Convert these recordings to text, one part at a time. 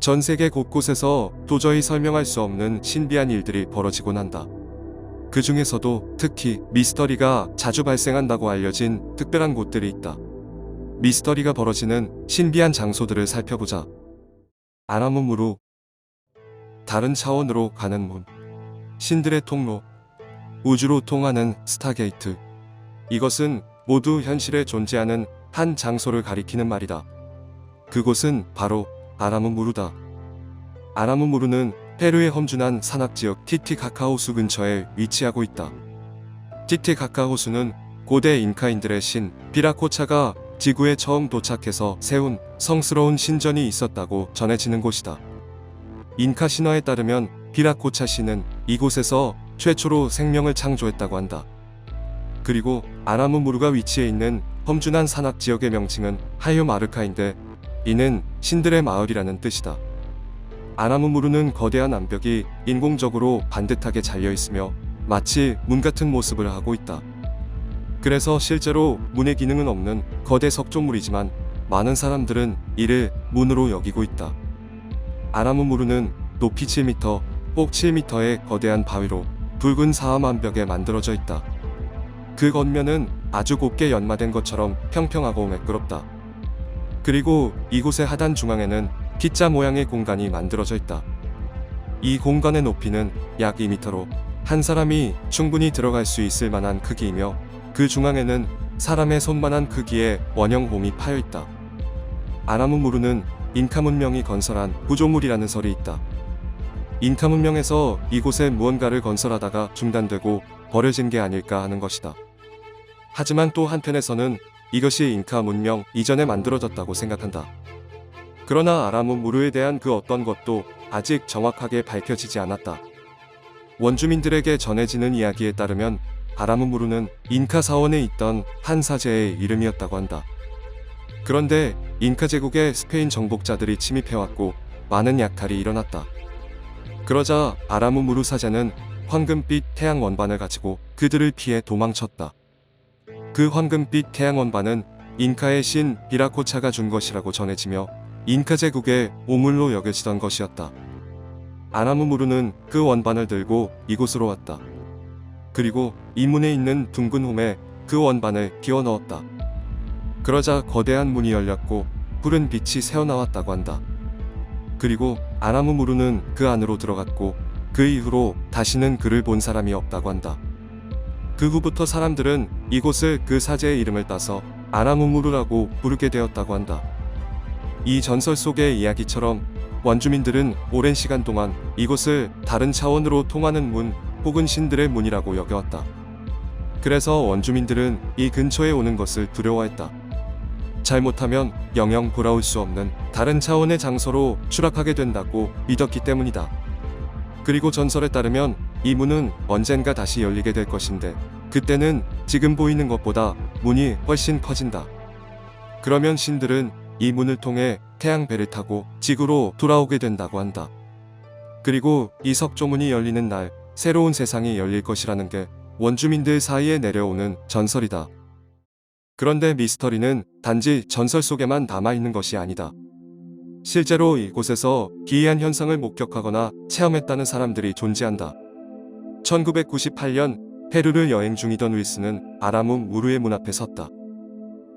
전 세계 곳곳에서 도저히 설명할 수 없는 신비한 일들이 벌어지곤 한다. 그 중에서도 특히 미스터리가 자주 발생한다고 알려진 특별한 곳들이 있다. 미스터리가 벌어지는 신비한 장소들을 살펴보자. 아나문무루 다른 차원으로 가는 문 신들의 통로 우주로 통하는 스타게이트 이것은 모두 현실에 존재하는 한 장소를 가리키는 말이다. 그곳은 바로 아나문무루다. 아나문무루는 페루의 험준한 산악지역 티티카카호수 근처에 위치하고 있다. 티티카카호수는 고대 인카인들의 신 비라코차가 지구에 처음 도착해서 세운 성스러운 신전이 있었다고 전해지는 곳이다. 인카 신화에 따르면 비라코차 신은 이곳에서 최초로 생명을 창조했다고 한다. 그리고 아나무무루가 위치해 있는 험준한 산악 지역의 명칭은 하요마르카인데 이는 신들의 마을이라는 뜻이다. 아나무무루는 거대한 암벽이 인공적으로 반듯하게 잘려 있으며 마치 문 같은 모습을 하고 있다. 그래서 실제로 문의 기능은 없는 거대 석조물이지만 많은 사람들은 이를 문으로 여기고 있다. 아나무무루는 높이 7m, 폭 7m의 거대한 바위로 붉은 사암암벽에 만들어져 있다. 그 겉면은 아주 곱게 연마된 것처럼 평평하고 매끄럽다. 그리고 이곳의 하단 중앙에는 T자 모양의 공간이 만들어져 있다. 이 공간의 높이는 약 2m로 한 사람이 충분히 들어갈 수 있을 만한 크기이며 그 중앙에는 사람의 손만한 크기의 원형 홈이 파여 있다. 아나무무르는 인카 문명이 건설한 구조물이라는 설이 있다. 인카 문명에서 이곳에 무언가를 건설하다가 중단되고 버려진 게 아닐까 하는 것이다. 하지만 또 한편에서는 이것이 인카 문명 이전에 만들어졌다고 생각한다. 그러나 아라무무르에 대한 그 어떤 것도 아직 정확하게 밝혀지지 않았다. 원주민들에게 전해지는 이야기에 따르면 아라무무르는 인카 사원에 있던 한 사제의 이름이었다고 한다. 그런데 인카 제국에 스페인 정복자들이 침입해왔고 많은 약탈이 일어났다. 그러자 아라무무르 사제는 황금빛 태양 원반을 가지고 그들을 피해 도망쳤다. 그 황금빛 태양 원반은 인카의 신 비라코차가 준 것이라고 전해지며 인카 제국의 오물로 여겨지던 것이었다. 아나무무르는 그 원반을 들고 이곳으로 왔다. 그리고 이 문에 있는 둥근 홈에 그 원반을 끼워 넣었다. 그러자 거대한 문이 열렸고 푸른 빛이 새어나왔다고 한다. 그리고 아나무무르는 그 안으로 들어갔고 그 이후로 다시는 그를 본 사람이 없다고 한다. 그 후부터 사람들은 이곳을 그 사제의 이름을 따서 아나무무르라고 부르게 되었다고 한다. 이 전설 속의 이야기처럼 원주민들은 오랜 시간 동안 이곳을 다른 차원으로 통하는 문 혹은 신들의 문이라고 여겨왔다. 그래서 원주민들은 이 근처에 오는 것을 두려워했다. 잘못하면 영영 돌아올 수 없는 다른 차원의 장소로 추락하게 된다고 믿었기 때문이다. 그리고 전설에 따르면 이 문은 언젠가 다시 열리게 될 것인데 그때는 지금 보이는 것보다 문이 훨씬 커진다. 그러면 신들은 이 문을 통해 태양배를 타고 지구로 돌아오게 된다고 한다. 그리고 이 석조문이 열리는 날 새로운 세상이 열릴 것이라는 게 원주민들 사이에 내려오는 전설이다. 그런데 미스터리는 단지 전설 속에만 남아있는 것이 아니다. 실제로 이곳에서 기이한 현상을 목격하거나 체험했다는 사람들이 존재한다. 1998년 페루를 여행 중이던 윌스는 아라무 무르의 문 앞에 섰다.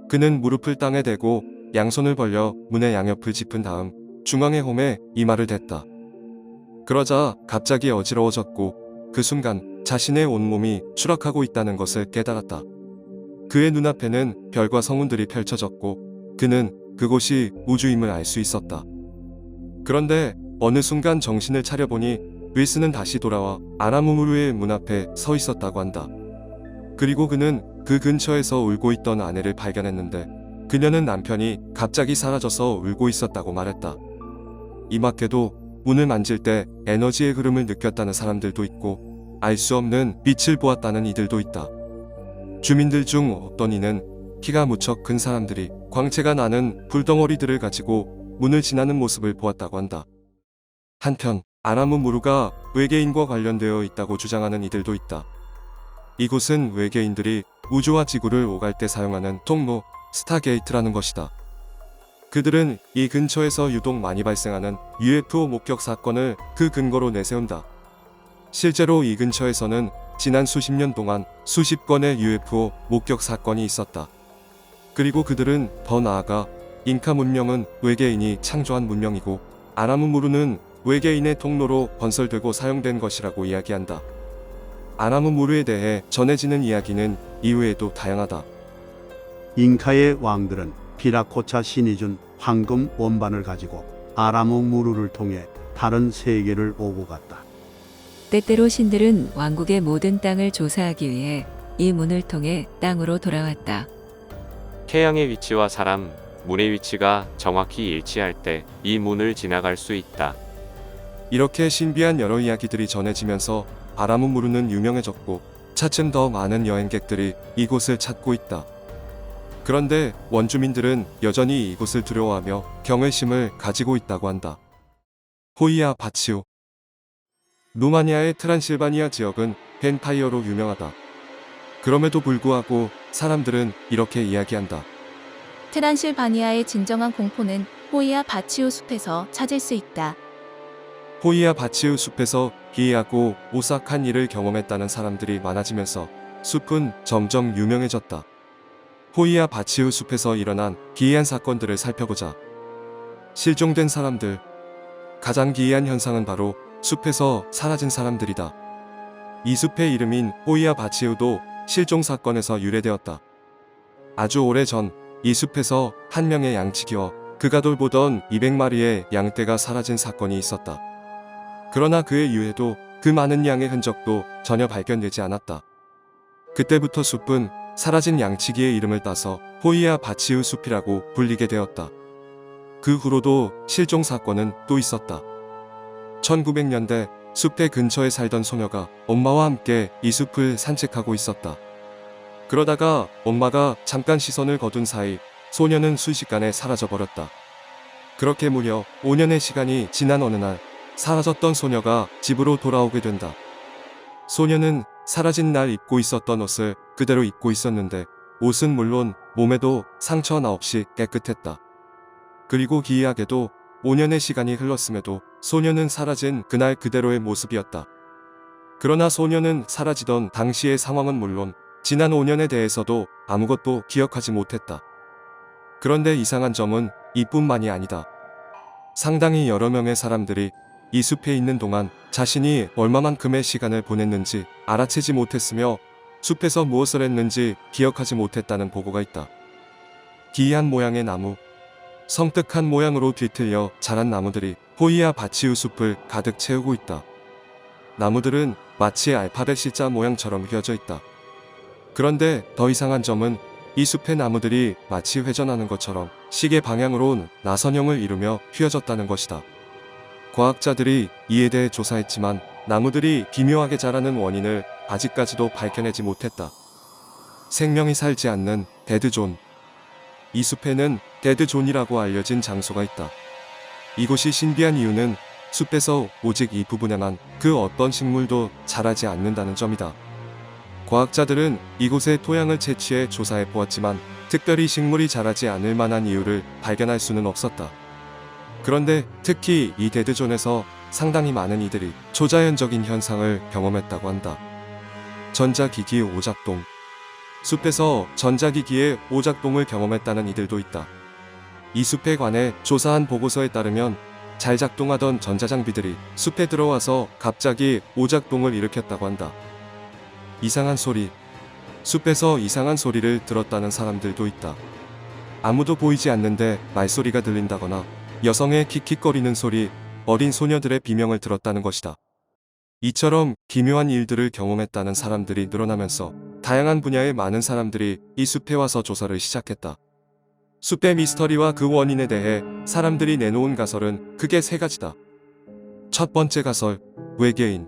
그는 무릎을 땅에 대고 양손을 벌려 문의 양옆을 짚은 다음 중앙의 홈에 이마를 댔다. 그러자 갑자기 어지러워졌고 그 순간 자신의 온몸이 추락하고 있다는 것을 깨달았다. 그의 눈앞에는 별과 성운들이 펼쳐졌고 그는 그곳이 우주임을 알 수 있었다. 그런데 어느 순간 정신을 차려보니 윌스는 다시 돌아와 아나무무르의 문 앞에 서 있었다고 한다. 그리고 그는 그 근처에서 울고 있던 아내를 발견했는데 그녀는 남편이 갑자기 사라져서 울고 있었다고 말했다. 이마께도 문을 만질 때 에너지의 흐름을 느꼈다는 사람들도 있고 알 수 없는 빛을 보았다는 이들도 있다. 주민들 중 어떤 이는 키가 무척 큰 사람들이 광채가 나는 불덩어리들을 가지고 문을 지나는 모습을 보았다고 한다. 한편 아나무 무루가 외계인과 관련되어 있다고 주장하는 이들도 있다. 이곳은 외계인들이 우주와 지구를 오갈 때 사용하는 통로 스타게이트라는 것이다. 그들은 이 근처에서 유독 많이 발생하는 UFO 목격 사건을 그 근거로 내세운다. 실제로 이 근처에서는 지난 수십 년 동안 수십 건의 UFO 목격 사건이 있었다. 그리고 그들은 더 나아가 잉카 문명은 외계인이 창조한 문명이고 아나무무르는 외계인의 통로로 건설되고 사용된 것이라고 이야기한다. 아나무 무르에 대해 전해지는 이야기는 이외에도 다양하다. 잉카의 왕들은 비라코차 신이 준 황금 원반을 가지고 아라무 무르를 통해 다른 세계를 오고 갔다. 때때로 신들은 왕국의 모든 땅을 조사하기 위해 이 문을 통해 땅으로 돌아왔다. 태양의 위치와 사람, 문의 위치가 정확히 일치할 때 이 문을 지나갈 수 있다. 이렇게 신비한 여러 이야기들이 전해지면서 아라무무르는 유명해졌고 차츰 더 많은 여행객들이 이곳을 찾고 있다. 그런데 원주민들은 여전히 이곳을 두려워하며 경외심을 가지고 있다고 한다. 호이아 바치오 루마니아의 트란실바니아 지역은 뱀파이어로 유명하다. 그럼에도 불구하고 사람들은 이렇게 이야기한다. 트란실바니아의 진정한 공포는 호이아 바치오 숲에서 찾을 수 있다. 호이아 바치우 숲에서 기이하고 오싹한 일을 경험했다는 사람들이 많아지면서 숲은 점점 유명해졌다. 호이아 바치우 숲에서 일어난 기이한 사건들을 살펴보자. 실종된 사람들. 가장 기이한 현상은 바로 숲에서 사라진 사람들이다. 이 숲의 이름인 호이아 바치우도 실종 사건에서 유래되었다. 아주 오래 전 이 숲에서 한 명의 양치기와 그가 돌보던 200마리의 양떼가 사라진 사건이 있었다. 그러나 그의 이후에도 그 많은 양의 흔적도 전혀 발견되지 않았다. 그때부터 숲은 사라진 양치기의 이름을 따서 호이아 바치우 숲이라고 불리게 되었다. 그 후로도 실종 사건은 또 있었다. 1900년대 숲의 근처에 살던 소녀가 엄마와 함께 이 숲을 산책하고 있었다. 그러다가 엄마가 잠깐 시선을 거둔 사이 소녀는 순식간에 사라져 버렸다. 그렇게 무려 5년의 시간이 지난 어느 날 사라졌던 소녀가 집으로 돌아오게 된다. 소녀는 사라진 날 입고 있었던 옷을 그대로 입고 있었는데 옷은 물론 몸에도 상처 하나 없이 깨끗했다. 그리고 기이하게도 5년의 시간이 흘렀음에도 소녀는 사라진 그날 그대로의 모습이었다. 그러나 소녀는 사라지던 당시의 상황은 물론 지난 5년에 대해서도 아무것도 기억하지 못했다. 그런데 이상한 점은 이뿐만이 아니다. 상당히 여러 명의 사람들이 이 숲에 있는 동안 자신이 얼마만큼의 시간을 보냈는지 알아채지 못했으며 숲에서 무엇을 했는지 기억하지 못했다는 보고가 있다. 기이한 모양의 나무, 성뜩한 모양으로 뒤틀려 자란 나무들이 호이아 바치우 숲을 가득 채우고 있다. 나무들은 마치 알파벳 C자 모양처럼 휘어져 있다. 그런데 더 이상한 점은 이 숲의 나무들이 마치 회전하는 것처럼 시계 방향으로 나선형을 이루며 휘어졌다는 것이다. 과학자들이 이에 대해 조사했지만 나무들이 기묘하게 자라는 원인을 아직까지도 밝혀내지 못했다. 생명이 살지 않는 데드존. 이 숲에는 데드존이라고 알려진 장소가 있다. 이곳이 신비한 이유는 숲에서 오직 이 부분에만 그 어떤 식물도 자라지 않는다는 점이다. 과학자들은 이곳의 토양을 채취해 조사해 보았지만 특별히 식물이 자라지 않을 만한 이유를 발견할 수는 없었다. 그런데 특히 이 데드존에서 상당히 많은 이들이 초자연적인 현상을 경험했다고 한다. 전자기기 오작동. 숲에서 전자기기의 오작동을 경험했다는 이들도 있다. 이 숲에 관해 조사한 보고서에 따르면 잘 작동하던 전자장비들이 숲에 들어와서 갑자기 오작동을 일으켰다고 한다. 이상한 소리. 숲에서 이상한 소리를 들었다는 사람들도 있다. 아무도 보이지 않는데 말소리가 들린다거나 여성의 킥킥거리는 소리, 어린 소녀들의 비명을 들었다는 것이다. 이처럼 기묘한 일들을 경험했다는 사람들이 늘어나면서 다양한 분야의 많은 사람들이 이 숲에 와서 조사를 시작했다. 숲의 미스터리와 그 원인에 대해 사람들이 내놓은 가설은 크게 세 가지다. 첫 번째 가설, 외계인.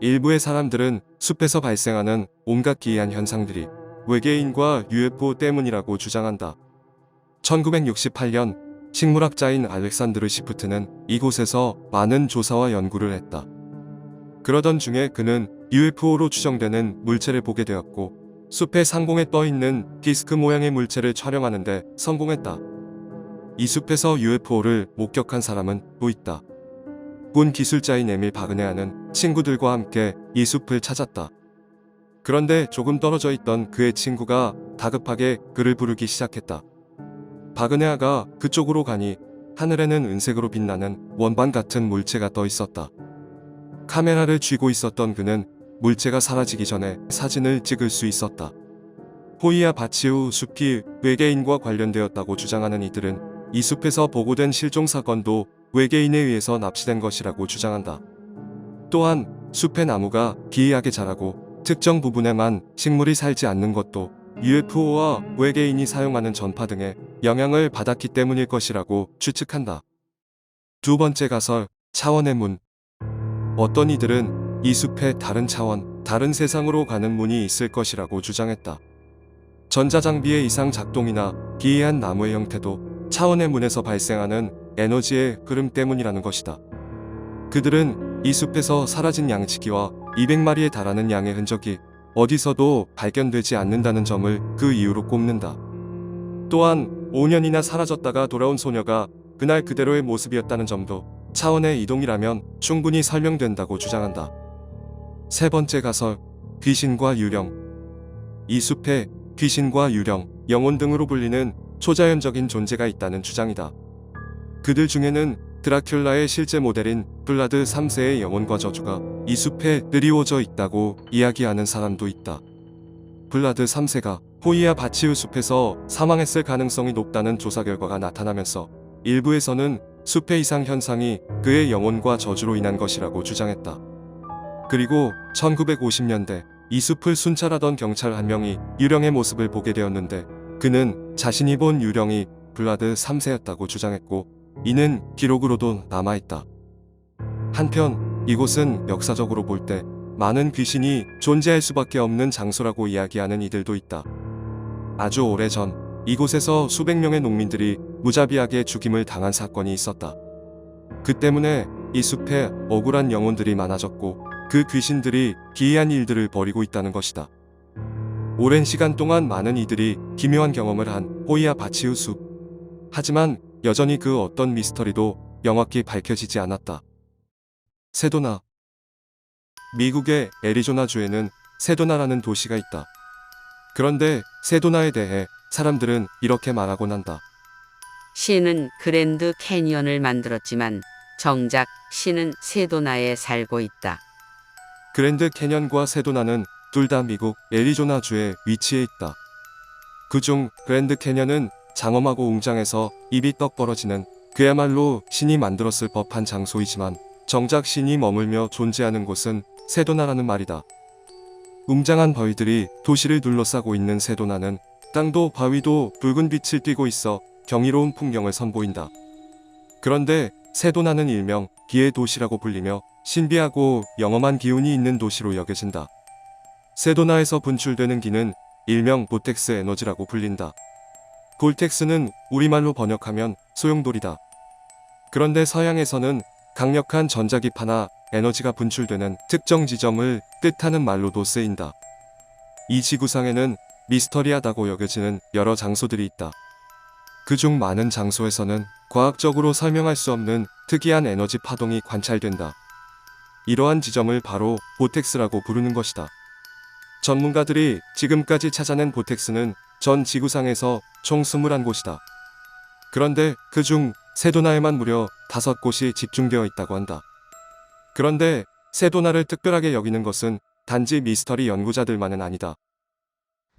일부의 사람들은 숲에서 발생하는 온갖 기이한 현상들이 외계인과 UFO 때문이라고 주장한다. 1968년 식물학자인 알렉산드르 시프트는 이곳에서 많은 조사와 연구를 했다. 그러던 중에 그는 UFO로 추정되는 물체를 보게 되었고 숲의 상공에 떠 있는 디스크 모양의 물체를 촬영하는데 성공했다. 이 숲에서 UFO를 목격한 사람은 또 있다. 군 기술자인 에밀 바그네아는 친구들과 함께 이 숲을 찾았다. 그런데 조금 떨어져 있던 그의 친구가 다급하게 그를 부르기 시작했다. 바그네아가 그쪽으로 가니 하늘에는 은색으로 빛나는 원반 같은 물체가 떠 있었다. 카메라를 쥐고 있었던 그는 물체가 사라지기 전에 사진을 찍을 수 있었다. 호이아 바치우 숲이 외계인과 관련되었다고 주장하는 이들은 이 숲에서 보고된 실종 사건도 외계인에 의해서 납치된 것이라고 주장한다. 또한 숲의 나무가 기이하게 자라고 특정 부분에만 식물이 살지 않는 것도 UFO와 외계인이 사용하는 전파 등의 영향을 받았기 때문일 것이라고 추측한다. 두 번째 가설, 차원의 문. 어떤 이들은 이 숲에 다른 차원, 다른 세상으로 가는 문이 있을 것이라고 주장했다. 전자장비의 이상 작동이나 기이한 나무의 형태도 차원의 문에서 발생하는 에너지의 흐름 때문이라는 것이다. 그들은 이 숲에서 사라진 양치기와 200마리에 달하는 양의 흔적이 어디서도 발견되지 않는다는 점을 그 이유로 꼽는다. 또한 5년이나 사라졌다가 돌아온 소녀가 그날 그대로의 모습이었다는 점도 차원의 이동이라면 충분히 설명된다고 주장한다. 세 번째 가설, 귀신과 유령. 이 숲에 귀신과 유령, 영혼 등으로 불리는 초자연적인 존재가 있다는 주장이다. 그들 중에는 드라큘라의 실제 모델인 블라드 3세의 영혼과 저주가 이 숲에 드리워져 있다고 이야기하는 사람도 있다. 블라드 3세가 호이아 바치우 숲에서 사망했을 가능성이 높다는 조사 결과가 나타나면서 일부에서는 숲의 이상 현상이 그의 영혼과 저주로 인한 것이라고 주장했다. 그리고 1950년대 이 숲을 순찰하던 경찰 한 명이 유령의 모습을 보게 되었는데 그는 자신이 본 유령이 블라드 3세였다고 주장했고 이는 기록으로도 남아있다. 한편 이곳은 역사적으로 볼 때 많은 귀신이 존재할 수밖에 없는 장소라고 이야기하는 이들도 있다. 아주 오래전 이곳에서 수백 명의 농민들이 무자비하게 죽임을 당한 사건이 있었다. 그 때문에 이 숲에 억울한 영혼들이 많아졌고 그 귀신들이 기이한 일들을 벌이고 있다는 것이다. 오랜 시간 동안 많은 이들이 기묘한 경험을 한 호이아 바치우 숲. 하지만 여전히 그 어떤 미스터리도 명확히 밝혀지지 않았다. 세도나 미국의 애리조나주에는 세도나라는 도시가 있다. 그런데 세도나에 대해 사람들은 이렇게 말하곤 한다. 신은 그랜드 캐니언을 만들었지만 정작 신은 세도나에 살고 있다. 그랜드 캐년과 세도나는 둘 다 미국 애리조나주에 위치해 있다. 그중 그랜드 캐년은 장엄하고 웅장해서 입이 떡 벌어지는 그야말로 신이 만들었을 법한 장소이지만 정작 신이 머물며 존재하는 곳은 세도나라는 말이다. 웅장한 바위들이 도시를 둘러싸고 있는 세도나는 땅도 바위도 붉은 빛을 띠고 있어 경이로운 풍경을 선보인다. 그런데 세도나는 일명 기의 도시라고 불리며 신비하고 영험한 기운이 있는 도시로 여겨진다. 세도나에서 분출되는 기는 일명 보텍스 에너지라고 불린다. 볼텍스는 우리말로 번역하면 소용돌이다. 그런데 서양에서는 강력한 전자기파나 에너지가 분출되는 특정 지점을 뜻하는 말로도 쓰인다. 이 지구상에는 미스터리하다고 여겨지는 여러 장소들이 있다. 그중 많은 장소에서는 과학적으로 설명할 수 없는 특이한 에너지 파동이 관찰된다. 이러한 지점을 바로 보텍스라고 부르는 것이다. 전문가들이 지금까지 찾아낸 보텍스는 전 지구상에서 총 21곳이다. 그런데 그중 세도나에만 무려 5곳이 집중되어 있다고 한다. 그런데 세도나를 특별하게 여기는 것은 단지 미스터리 연구자들만은 아니다.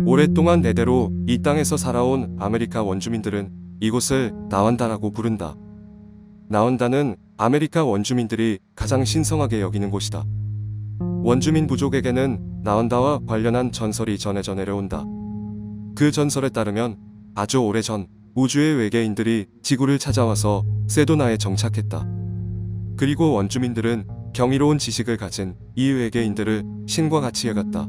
오랫동안 대대로 이 땅에서 살아온 아메리카 원주민들은 이곳을 나완다라고 부른다. 나완다는 아메리카 원주민들이 가장 신성하게 여기는 곳이다. 원주민 부족에게는 나완다와 관련한 전설이 전해져 내려온다. 그 전설에 따르면 아주 오래전 우주의 외계인들이 지구를 찾아와서 세도나에 정착했다. 그리고 원주민들은 경이로운 지식을 가진 이 외계인들을 신과 같이 여겼다.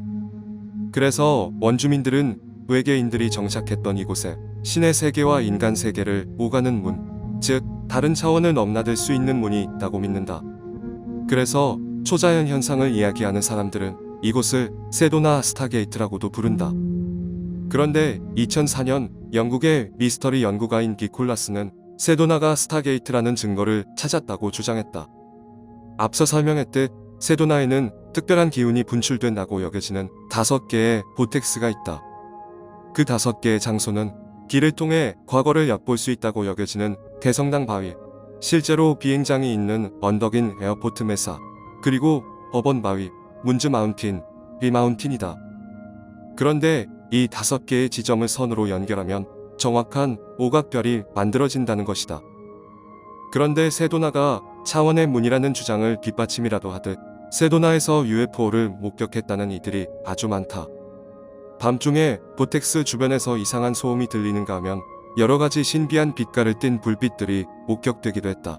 그래서 원주민들은 외계인들이 정착했던 이곳에 신의 세계와 인간 세계를 오가는 문, 즉 다른 차원을 넘나들 수 있는 문이 있다고 믿는다. 그래서 초자연 현상을 이야기하는 사람들은 이곳을 세도나 스타게이트라고도 부른다. 그런데 2004년 영국의 미스터리 연구가인 기콜라스는 세도나가 스타게이트라는 증거를 찾았다고 주장했다. 앞서 설명했듯 세도나에는 특별한 기운이 분출된다고 여겨지는 다섯 개의 보텍스가 있다. 그 다섯 개의 장소는 길을 통해 과거를 엿볼 수 있다고 여겨지는 대성당 바위, 실제로 비행장이 있는 언덕인 에어포트 메사, 그리고 법원 바위, 문즈 마운틴, 비 마운틴이다. 그런데 이 다섯 개의 지점을 선으로 연결하면 정확한 오각별이 만들어진다는 것이다. 그런데 세도나가 차원의 문이라는 주장을 뒷받침이라도 하듯 세도나에서 UFO를 목격했다는 이들이 아주 많다. 밤중에 보텍스 주변에서 이상한 소음이 들리는가 하면 여러 가지 신비한 빛깔을 띤 불빛들이 목격되기도 했다.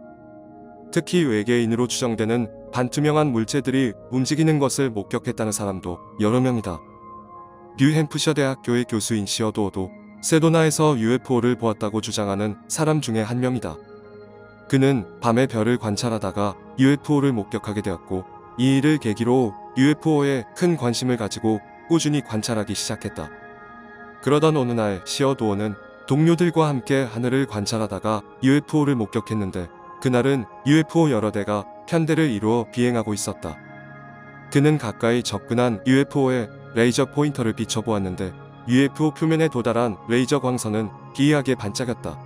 특히 외계인으로 추정되는 반투명한 물체들이 움직이는 것을 목격했다는 사람도 여러 명이다. 뉴햄프셔 대학교의 교수인 시어도어도 세도나에서 UFO를 보았다고 주장하는 사람 중에 한 명이다. 그는 밤에 별을 관찰하다가 UFO를 목격하게 되었고 이 일을 계기로 UFO에 큰 관심을 가지고 꾸준히 관찰하기 시작했다. 그러던 어느 날 시어도어는 동료들과 함께 하늘을 관찰하다가 UFO를 목격했는데 그날은 UFO 여러 대가 편대를 이루어 비행하고 있었다. 그는 가까이 접근한 UFO에 레이저 포인터를 비춰보았는데 UFO 표면에 도달한 레이저 광선은 기이하게 반짝였다.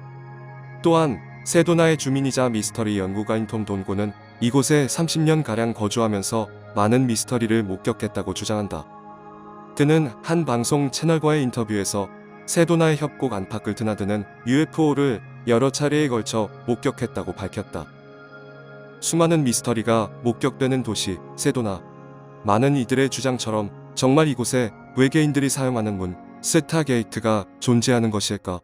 또한 세도나의 주민이자 미스터리 연구가인 톰 돈고는 이곳에 30년가량 거주하면서 많은 미스터리를 목격했다고 주장한다. 그는 한 방송 채널과의 인터뷰에서 세도나의 협곡 안팎을 드나드는 UFO를 여러 차례에 걸쳐 목격했다고 밝혔다. 수많은 미스터리가 목격되는 도시 세도나. 많은 이들의 주장처럼 정말 이곳에 외계인들이 사용하는 문 스타게이트가 존재하는 것일까?